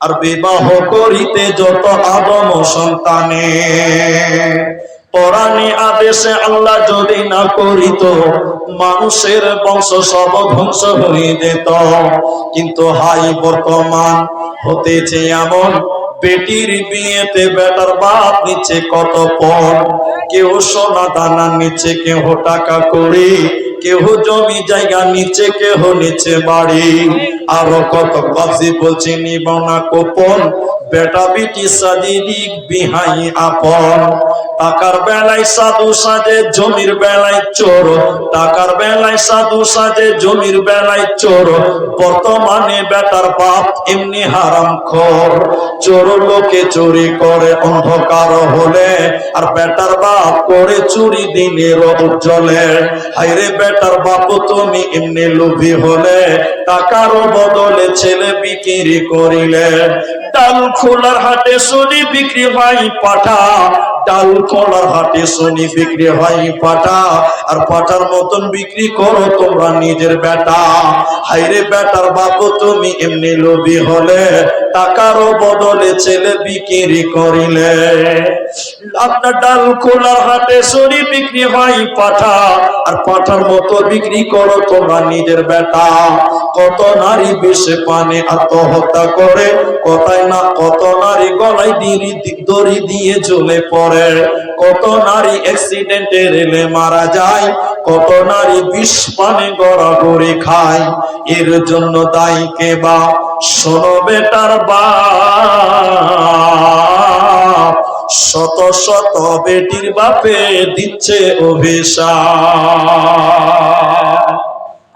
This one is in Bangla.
আর বিবাহ করিতে যত আদম সন্তানে। পরাণে আদেশে আল্লাহ যদি না করিত, মানুষের বংশ সব ধ্বংস হয়ে যেত। কিন্তু হাই বর্তমান, হতেছে এমন, বেটির বিয়েতে বেটার বাপ নিচ্ছে কত পণ কেউ সোনা দানা নিচ্ছে, কেউ টাকা করি কেহ জমি জায়গা নিচে, কেহ নিচে বাড়ি। আরও কত কাজে বলছে, নিব না কোপন। বেটা বিটি সাদিদিক বিহাই আপন। টাকার বেলায় সাধু সাজে, জমির বেলায় চোর। টাকার বেলায় সাধু সাজে, জমির বেলায় চোর। বর্তমানে বেটার বাপ এমনি হারাম খোর। চোর লোকে চুরি করে, অন্ধকার হলে। আর বেটার বাপ করে চুরি দিনের উজ্জ্বলে হাইরে বেটার বাপ, তুমি এমনি লোভী হলে। টাকার বদলে ছেলে বিক্রি করিলে। ডাল খোলার হাটে শুনি বিক্রি হয় পাঠা। ডাল খোলার হাটে শনি বিক্রি হয় পাঠা আর পাঠার মতন বিক্রি করো তোমরা নিজের বেটা। হাইরে বেটার বাপ, তুমি এমনি লোভী হলে, টাকারও বদলে ছেলে বিক্রি করিলে। আপনার ডাল খোলার হাটে শনি বিক্রি হয় পাঠা আর পাঠার মতো বিক্রি করো তোমরা নিজের বেটা। কত নারী বিষে পানে আত্মহত্যা করে, কথায় না কত গলায় দিরি দড়ি দিয়ে জ্বলে পড়ে। কত নারী অ্যাক্সিডেন্টে রেলে মারা যায়, কত নারী বিষ পানে গড়াগড়ি খায়। এর জন্য দায়ী কে বা? শোনো বেটার বাপ শত শত বেটির বাপে দিচ্ছে অভিশাপ।